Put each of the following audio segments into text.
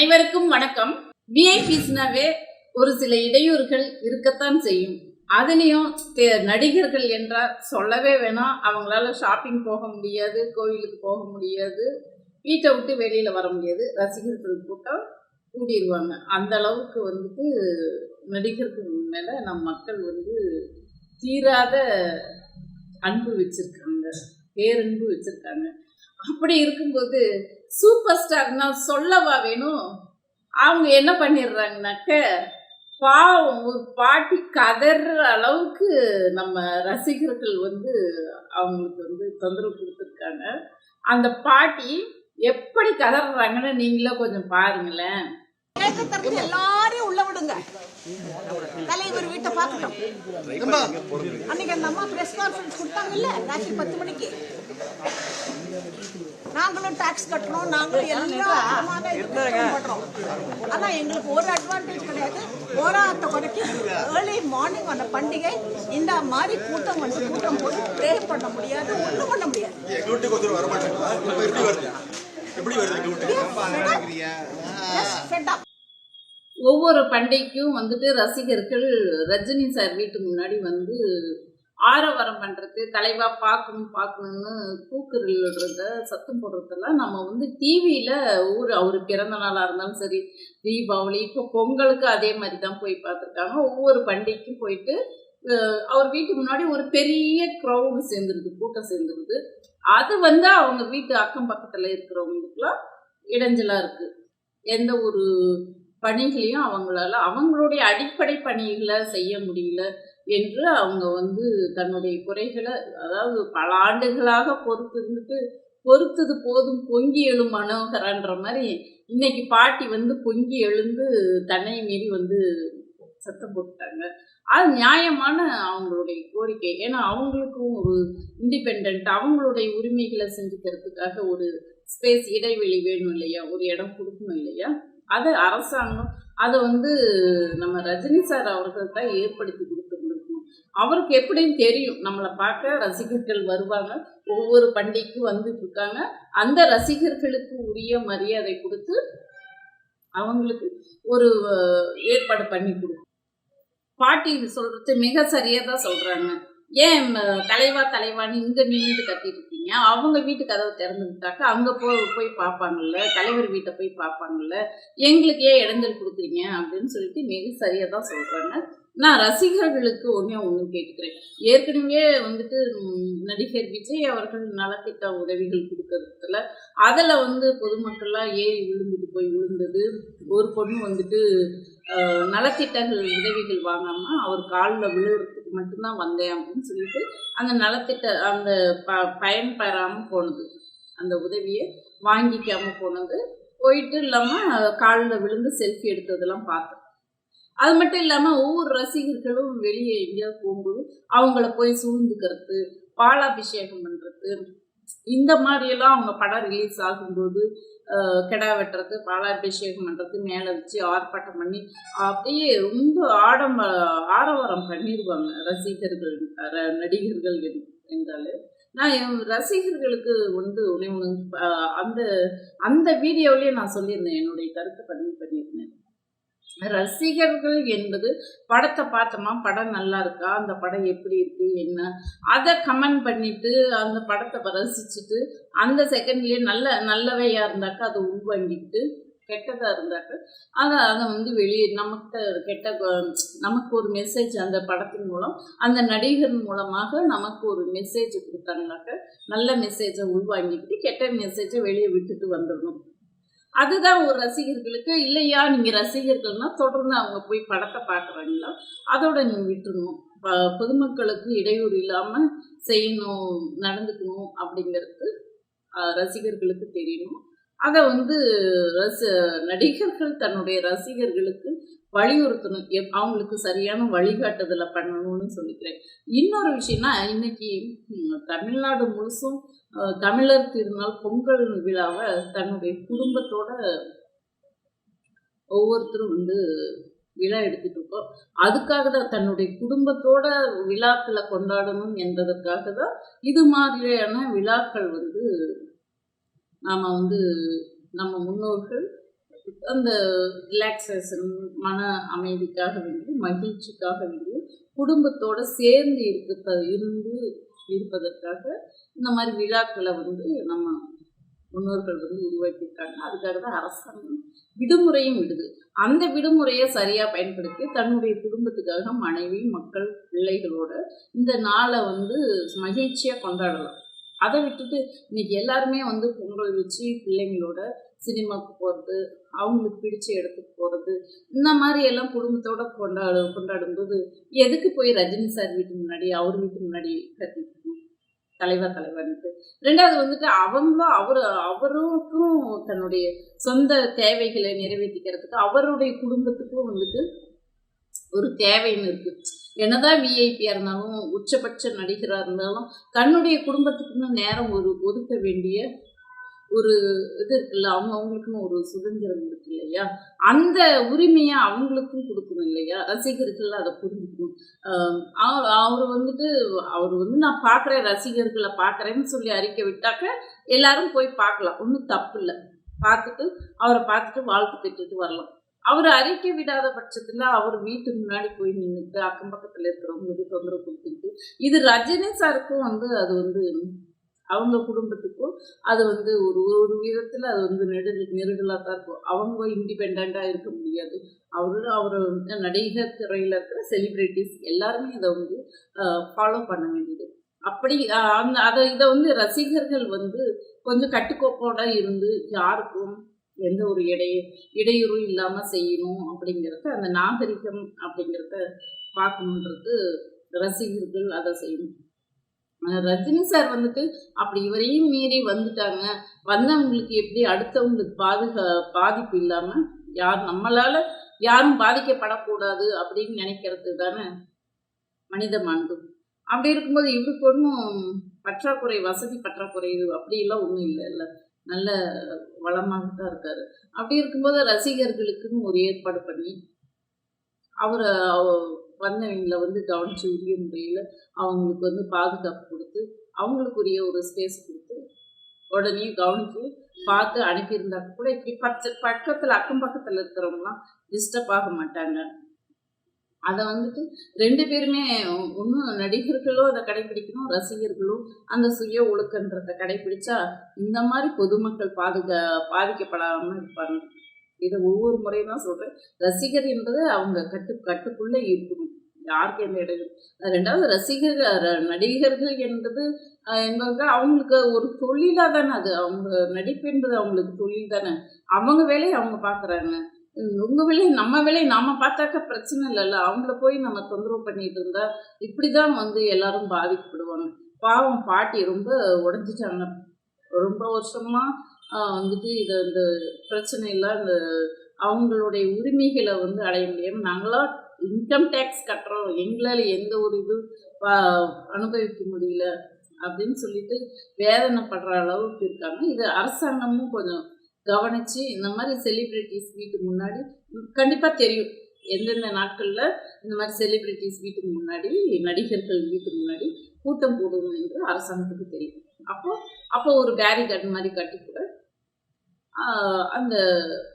அனைவருக்கும் வணக்கம். விஐபிஸ்னாவே ஒரு சில இடையூறுகள் இருக்கத்தான் செய்யும். அதுலேயும் தே- நடிகர்கள் என்றால் சொல்லவே வேணாம். அவங்களால ஷாப்பிங் போக முடியாது கோவிலுக்கு போக முடியாது வீட்டை விட்டு வெளியில் வர முடியாது. ரசிகர்கள் கூட்டம் கூடிடுவாங்க அந்த அளவுக்கு வந்துட்டு நடிகர்கள் மேலே நம் மக்கள் வந்து தீராத அன்பு வச்சுருக்காங்க. பேரன்பு வச்சுருக்காங்க. அப்படி இருக்கும்போது சூப்பர் ஸ்டார்னா சொல்லவா வேணும் அவங்க என்ன பண்ணிடுறாங்கனாக்க பாவம் ஒரு பாட்டி கதற அளவுக்கு நம்ம ரசிகர்கள் வந்து அவங்களுக்கு வந்து தொந்தரவு கொடுத்துருக்காங்க. அந்த பாட்டி எப்படி கதறாங்கன்னு நீங்களே கொஞ்சம் பாருங்களேன். எல்லாரையும் உள்ள விடுங்க. தலைவர் வீட்டை பார்க்கணும் அன்னைக்கு அந்த அம்மா பிரஸ் கான்ஃபரன்ஸ் கொடுத்தாங்கல்ல ராத்திரி பத்து மணிக்கு. நாங்களும் டாக்ஸ் கட்டணும் நாங்களும் எல்லா பண்றோம் ஆனா எங்களுக்கு ஒரு அட்வான்டேஜ் கிடையாது. போராட்ட குறைக்கு ஏர்லி மார்னிங் அந்த பண்டிகை இந்த மாதிரி கூட்டம் வந்து கூட்டம் போட்டு ப்ரே பண்ண முடியாது ஒண்ணும் பண்ண முடியாது. ஒவ்வொரு பண்டிகைக்கும் வந்துட்டு ரசிகர்கள் ரஜினி சார் வீட்டு முன்னாடி வந்து ஆரவாரம் பண்ணுறது தலைவா பார்க்கணும் பார்க்கணும்னு கூக்குறத சத்தம் போடுறதெல்லாம் நம்ம வந்து டிவியில் ஊர் அவர் பிறந்த நாளாக இருந்தாலும் சரி தீபாவளி இப்போ பொங்கலுக்கு அதே மாதிரி தான் போய் பார்த்துருக்காங்க. ஒவ்வொரு பண்டிகைக்கும் போயிட்டு அவர் வீட்டுக்கு முன்னாடி ஒரு பெரிய க்ரௌடு சேர்ந்துருது கூட்டம் சேர்ந்துருது. அது வந்து அவங்க வீட்டு அக்கம் பக்கத்தில் இருக்கிறவங்களுக்குலாம் இடைஞ்சலாக இருக்குது எந்த ஒரு பணிகளையும் அவங்களால அவங்களுடைய அடிப்படை பணிகளை செய்ய முடியல. என்று அவங்க வந்து தன்னுடைய குறைகளை அதாவது பல ஆண்டுகளாக பொறுத்து இருந்துட்டு பொறுத்தது போதும் பொங்கி எழும் மனோகரன்ற மாதிரி இன்னைக்கு பாட்டி வந்து பொங்கி எழுந்து தன்னை மீறி வந்து சத்தம் போட்டாங்க அது நியாயமான அவங்களுடைய கோரிக்கை. ஏன்னா அவங்களுக்கும் ஒரு இண்டிபெண்ட் அவங்களுடைய உரிமைகளை செஞ்சுக்கிறதுக்காக ஒரு ஸ்பேஸ் இடைவெளி வேணும் இல்லையா? ஒரு இடம் கொடுக்கணும் இல்லையா? அது அரசாங்கம் அதை வந்து நம்ம ரஜினி சார் அவர்கள் தான் ஏற்படுத்தி அவருக்கு எப்படின்னு தெரியும். நம்மளை பார்க்க ரசிகர்கள் வருவாங்க. ஒவ்வொரு பண்டிகைக்கும் வந்துட்டு இருக்காங்க. அந்த ரசிகர்களுக்கு உரிய மரியாதை கொடுத்து அவங்களுக்கு ஒரு ஏற்பாடு பண்ணி கொடுக்கும். பாட்டி சொல்றது மிக சரியாக தான் சொல்கிறாங்க ஏன் தலைவா தலைவான்னு இங்கே நின்றுட்டு கத்திட்டு இருக்கீங்க? அவங்க வீட்டு கதவை திறந்துக்கிட்டாக்கா அங்கே போய் போய் பார்ப்பாங்கல்ல? தலைவர் வீட்டை போய் பார்ப்பாங்கல்ல? எங்களுக்கு ஏன் இடங்கள் கொடுக்குறீங்க? அப்படின்னு சொல்லிட்டு மிக சரியாக தான் சொல்கிறாங்க நான் ரசிகர்களுக்கு ஒன்றே ஒன்று கேட்டுக்கிறேன். ஏற்கனவே வந்துட்டு நடிகர் விஜய் அவர்கள் நலத்திட்ட உதவிகள் கொடுக்கறதுல அதில் வந்து பொதுமக்கள்லாம் ஏறி விழுந்துட்டு போய் விழுந்தது. ஒரு பொண்ணு வந்துட்டு நலத்திட்டங்கள் உதவிகள் வாங்காமல் அவர் காலில் விழுகிறதுக்கு மட்டும்தான் வந்தேன் அப்படின்னு சொல்லிட்டு அந்த நலத்திட்ட அந்த ப பயன் பெறாமல் போனது. அந்த உதவியை வாங்கிக்காமல் போனது. போயிட்டு இல்லாமல் காலில் விழுந்து செல்ஃபி எடுத்ததெல்லாம் பார்த்தேன். அது மட்டும் இல்லாமல் ஒவ்வொரு ரசிகர்களும் வெளியே எங்கேயாவது போகும்போது அவங்கள போய் சூழ்ந்துக்கிறது பாலாபிஷேகம் பண்ணுறது இந்த மாதிரியெல்லாம் அவங்க படம் ரிலீஸ் ஆகும்போது கிடா வெட்டுறது பாலாபிஷேகம் பண்ணுறது மேலே வச்சு ஆர்ப்பாட்டம் பண்ணி அப்படியே ரொம்ப ஆடம்ப ஆரவாரம் பண்ணிடுவாங்க ரசிகர்கள் ர- நடிகர்கள் என்றாலே. நான் என் ரசிகர்களுக்கு வந்து உணவு அந்த அந்த வீடியோவிலேயே நான் சொல்லியிருந்தேன் என்னுடைய கருத்தை பதிவு பண்ணியிருந்தேன். ரசிகர்கள் என்பது படத்தை பார்த்தோமா? படம் நல்லா இருக்கா? அந்த படம் எப்படி இருக்கு? என்ன? அதை கமெண்ட் பண்ணிட்டு அந்த படத்தை ரசிச்சுட்டு அந்த செகண்ட்லேயே நல்ல நல்லவையாக இருந்தாக்கா அதை உள்வாங்கிட்டு கெட்டதாக இருந்தாக்க அதை அதை வந்து வெளியே நமக்கு கெட்ட நமக்கு ஒரு மெசேஜ் அந்த படத்தின் மூலம் அந்த நடிகர் மூலமாக நமக்கு ஒரு மெசேஜ் கொடுத்தாங்கனாக்க நல்ல மெசேஜை உள்வாங்கிக்கிட்டு கெட்ட மெசேஜை வெளியே விட்டுட்டு வந்துடணும். அதுதான் ஒரு ரசிகர்களுக்கு இல்லையா நீங்கள் ரசிகர்கள்னா தொடர்ந்து அவங்க போய் படத்தை பார்க்குறாங்களா? அதோட நீங்கள் விட்டுணும் பொதுமக்களுக்கு இடையூறு இல்லாமல் செய்யணும் நடந்துக்கணும் அப்படிங்கிறது ரசிகர்களுக்கு தெரியணும். அதை வந்து ரச நடிகர்கள் தன்னுடைய ரசிகர்களுக்கு வலியுறுத்தணும். அவங்களுக்கு சரியான வழிகாட்டுதலை பண்ணணும்னு சொல்லிக்கிறேன். இன்னொரு விஷயம்னா இன்னைக்கு தமிழ்நாடு முழுசும் தமிழர் திருநாள் பொங்கல் விழாவை தன்னுடைய குடும்பத்தோட ஒவ்வொருத்தரும் வந்து விழா எடுத்துட்டு இருக்கோம். அதுக்காக தான் தன்னுடைய குடும்பத்தோட விழாக்களை கொண்டாடணும் என்பதற்காக தான் இது மாதிரியான விழாக்கள் வந்து நாம் வந்து நம்ம முன்னோர்கள் அந்த ரிலாக்ஸேஷன் மன அமைதிக்காக வேண்டி மகிழ்ச்சிக்காக வேண்டி குடும்பத்தோடு சேர்ந்து இருக்க இருந்து இருப்பதற்காக இந்த மாதிரி விழாக்களை வந்து நம்ம முன்னோர்கள் வந்து உருவாக்கியிருக்காங்க. அதுக்காக தான் அரசாங்கம் விடுமுறையும் விடுது. அந்த விடுமுறையை சரியாக பயன்படுத்தி தன்னுடைய குடும்பத்துக்காக மனைவி மக்கள் பிள்ளைகளோட இந்த நாளை வந்து மகிழ்ச்சியாக கொண்டாடலாம். அதை விட்டுட்டு இன்னைக்கு எல்லாருமே வந்து பொங்கல் வச்சு பிள்ளைங்களோட சினிமாவுக்கு போகிறது அவங்களுக்கு பிடிச்ச இடத்துக்கு போகிறது இந்த மாதிரி எல்லாம் குடும்பத்தோட கொண்டாடு கொண்டாடும்போது எதுக்கு போய் ரஜினி சார் வீட்டு முன்னாடி அவர் வீட்டு முன்னாடி கத்திட்டு தலைவர் தலைவா தலைவான்ட்டு? ரெண்டாவது வந்துட்டு அவங்களும் அவர் அவருக்கும் தன்னுடைய சொந்த தேவைகளை நிறைவேற்றிக்கிறதுக்கு அவருடைய குடும்பத்துக்கும் வந்துட்டு ஒரு தேவைன்னு இருக்குது என்னதான் விஐபியாக இருந்தாலும் உச்சபட்ச நடிகராக இருந்தாலும் தன்னுடைய குடும்பத்துக்குன்னு நேரம் ஒரு ஒதுக்க வேண்டிய ஒரு இது இருக்குல்ல அவங்க அவங்களுக்குன்னு ஒரு சுதந்திரம் இருக்கு இல்லையா? அந்த உரிமையை அவங்களுக்கும் கொடுக்கணும் இல்லையா? ரசிகர்கள் அதை புரிஞ்சுக்கணும். அவர் வந்துட்டு அவர் வந்து நான் பார்க்குறேன் ரசிகர்களை பார்க்குறேன்னு சொல்லி அறிக்கை விட்டாக்க எல்லாரும் போய் பார்க்கலாம். ஒன்றும் தப்பு இல்லை. பார்த்துட்டு அவரை பார்த்துட்டு வாழ்த்து பெற்றுட்டு வரலாம். அவர் அறிக்கை விடாத பட்சத்தில் அவர் வீட்டு முன்னாடி போய் நின்றுட்டு அக்கம் பக்கத்தில் இருக்கிறவங்களுக்கு தொந்தரவு கொடுத்துட்டு இது ரஜினி சாருக்கும் வந்து அது வந்து அவங்க குடும்பத்துக்கும் அது வந்து ஒரு ஒரு விதத்தில் அது வந்து நெடு நெருடலாக தான் இருக்கும். அவங்க இண்டிபெண்ட்டாக இருக்க முடியாது. அவரு அவர் வந்து நடிகர் துறையில் இருக்கிற செலிப்ரிட்டிஸ் எல்லாருமே இதை வந்து ஃபாலோ பண்ண வேண்டியது. அப்படி அந்த அதை இதை வந்து ரசிகர்கள் வந்து கொஞ்சம் கட்டுக்கோப்போட இருந்து யாருக்கும் எந்த ஒரு இடை இடையூறும் இல்லாமல் செய்யணும் அப்படிங்கிறத அந்த நாகரிகம் அப்படிங்கிறத பார்க்கணுன்றது ரசிகர்கள் அதை செய்யணும். ரஜினி சார் வந்துட்டு அப்படி இவரையும் மீறி வந்துட்டாங்க. வந்தவங்களுக்கு எப்படி அடுத்தவங்களுக்கு பாதுகா பாதிப்பு இல்லாமல் யார் நம்மளால யாரும் பாதிக்கப்படக்கூடாது அப்படின்னு நினைக்கிறது தானே மனித மாண்பு. அப்படி இருக்கும்போது இவருக்கு ஒன்றும் பற்றாக்குறை வசதி பற்றாக்குறை இது அப்படியெல்லாம் ஒன்றும் இல்லை இல்லை நல்ல வளமாக தான் இருக்கார். அப்படி இருக்கும்போது ரசிகர்களுக்குன்னு ஒரு ஏற்பாடு பண்ணி அவரை வந்தவங்களை வந்து கவனிச்சு உரிய முறையில் அவங்களுக்கு வந்து பாதுகாப்பு கொடுத்து அவங்களுக்குரிய ஒரு ஸ்பேஸ் கொடுத்து உடனே கவனித்து பார்த்து அனுப்பியிருந்தா கூட இப்படி பச்சை பக்கத்தில் அக்கம் பக்கத்தில் இருக்கிறவங்களாம் டிஸ்டர்ப் ஆக மாட்டாங்க. அதை வந்துட்டு ரெண்டு பேருமே ஒன்றும் நடிகர்களும் அதை கடைபிடிக்கணும் ரசிகர்களும் அந்த சுய ஒழுக்கன்றதை கடைபிடிச்சா இந்த மாதிரி பொதுமக்கள் பாதுகா பாதிக்கப்படாமல் இருப்பாங்க. இதை ஒவ்வொரு முறையும் தான் சொல்கிறேன் ரசிகர் என்பது அவங்க கட்டு கட்டுக்குள்ளே இருக்கணும் யாருக்கு எந்த இடையும் ரெண்டாவது ரசிகர்கள் நடிகர்கள் என்பது என்பது அவங்களுக்கு ஒரு தொழிலாக தானே அது. அவங்க நடிப்பு என்பது அவங்களுக்கு தொழில் தானே. அவங்க வேலையை அவங்க பார்க்குறாங்க உங்கள் வேலையை நம்ம வேலையை நாம் பார்த்தாக்க பிரச்சனை இல்லைல்ல. அவங்கள போய் நம்ம தொந்தரவு பண்ணிட்டு இருந்தா இப்படி தான் வந்து எல்லாரும் பாதிக்கப்படுவாங்க. பாவம் பாட்டி ரொம்ப உடஞ்சிட்டாங்க. ரொம்ப வருஷமா வந்துட்டு இதை இந்த பிரச்சனையெல்லாம் இந்த அவங்களுடைய உரிமைகளை வந்து அடைய முடியாமல் நாங்களா இன்கம் டேக்ஸ் கட்டுறோம். எங்களால் எந்த ஒரு இது அனுபவிக்க முடியல. அப்படின்னு சொல்லிட்டு வேதனைப்படுற அளவுக்கு இருக்காங்க. இது அரசாங்கமும் கொஞ்சம் கவனித்து இந்த மாதிரி செலிப்ரிட்டிஸ் வீட்டுக்கு முன்னாடி கண்டிப்பாக தெரியும். எந்தெந்த நாட்களில் இந்த மாதிரி செலிப்ரிட்டிஸ் வீட்டுக்கு முன்னாடி நடிகர்கள் வீட்டுக்கு முன்னாடி கூட்டம் போடணும் என்று அரசாங்கத்துக்கு தெரியும். அப்போ அப்போ ஒரு பேரிகார்டு மாதிரி கட்டி கூட அந்த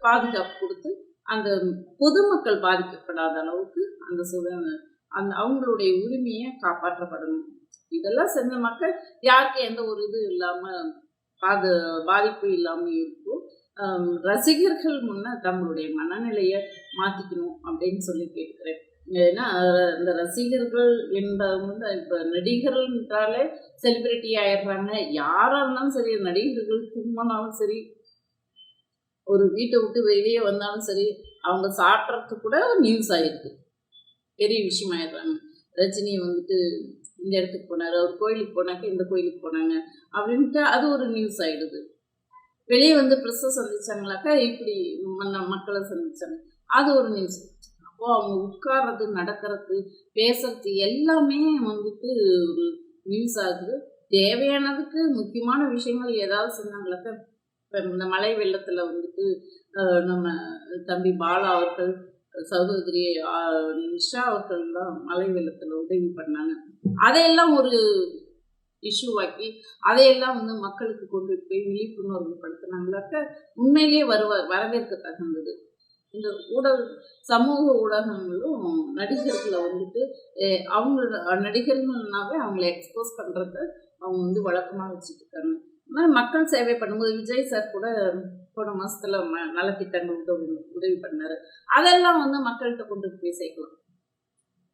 பாதுகாப்பு கொடுத்து அந்த பொதுமக்கள் பாதிக்கப்படாத அளவுக்கு அந்த சுத அந்த அவங்களுடைய உரிமையை காப்பாற்றப்படணும். இதெல்லாம் செஞ்ச மக்கள் யாருக்கு எந்த ஒரு இது இல்லாமல் பாது பாதிப்பு இல்லாமல் இருக்கும். ரசிகர்கள் முன்ன தங்களுடைய மனநிலையை மாற்றிக்கணும் அப்படின்னு சொல்லி கேட்குறேன். ஏன்னா இந்த ரசிகர்கள் என்பவங்க வந்து இப்போ நடிகர்கள் என்றாலே செலிப்ரிட்டி ஆயிடுறாங்க. யாராக இருந்தாலும் சரி நடிகர்கள் தும்மினாலும் சரி ஒரு வீட்டை விட்டு வெளியே வந்தாலும் சரி அவங்க சாப்பிட்றதுக்கு கூட நியூஸ் ஆயிருக்கு பெரிய விஷயம் ஆயிடுறாங்க ரஜினி வந்துட்டு இந்த இடத்துக்கு போனார் அவர் கோயிலுக்கு போனாக்க இந்த கோயிலுக்கு போனாங்க அப்படின்ட்டு அது ஒரு நியூஸ் ஆகிடுது வெளியே வந்து ப்ரெஸ்ஸை சந்திச்சாங்களாக்கா இப்படி மக்களை சந்திச்சாங்க. அது ஒரு நியூஸ் அப்போ அவங்க உட்கார்றது நடக்கிறது பேசுறது எல்லாமே வந்துட்டு ஒரு நியூஸ் ஆகுது. தேவையானதுக்கு முக்கியமான விஷயங்கள் ஏதாவது சொன்னாங்களாக்கா இப்போ இந்த மழை வெள்ளத்தில் வந்துட்டு நம்ம தம்பி பாலா அவர்கள் சகோதரி அஹ், நிஷா அவர்கள்லாம் மலை வெள்ளத்தில் உதவி பண்ணாங்க. அதையெல்லாம் ஒரு இஷ்யூவாக்கி அதையெல்லாம் வந்து மக்களுக்கு கொண்டு போய் விழிப்புணர்வு படுத்தினாங்களாக்க உண்மையிலேயே வருவ வரவேற்க தகுந்தது. இந்த ஊடக சமூக ஊடகங்களும் நடிகர்களை வந்துட்டு அவங்களோட நடிகர்கள்னாவே அவங்கள எக்ஸ்போஸ் பண்ணுறத அவங்க வந்து வழக்கமாக வச்சுட்டு இருக்காங்க மக்கள் சேவை பண்ணும்போது விஜய் சார் கூட போன மாசத்துல ம நலத்திட்டங்கள் உதவி உதவி பண்ணாரு. அதெல்லாம் வந்து மக்கள்கிட்ட கொண்டு போய் சேர்க்கலாம்.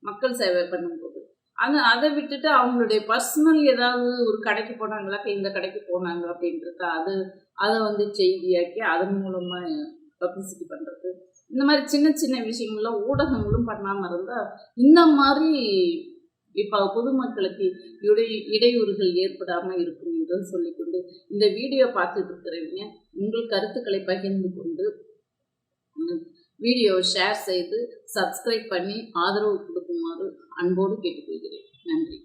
மக்கள் சேவை பண்ணும்போது. அது அதை விட்டுட்டு அவங்களுடைய பர்சனல் ஏதாவது ஒரு கடைக்கு போனாங்களா இந்த கடைக்கு போனாங்க அப்படின்றத அது அதை வந்து செய்தியாக்கி அதன் மூலமாக பப்ளிசிட்டி பண்ணுறது இந்த மாதிரி சின்ன சின்ன விஷயங்கள்லாம் ஊடகங்களும் பண்ணாமல் இருந்தால் இந்த மாதிரி இப்போ பொதுமக்களுக்கு இடை இடையூறுகள் ஏற்படாமல் இருக்கும் என்று சொல்லிக்கொண்டு இந்த வீடியோ பார்த்துட்டு இருக்கிறவங்க உங்கள் கருத்துக்களை பகிர்ந்து கொண்டு வீடியோவை ஷேர் செய்து சப்ஸ்கிரைப் பண்ணி ஆதரவு கொடுக்குமாறு அன்போடு கேட்டுக்கொள்கிறேன். நன்றி.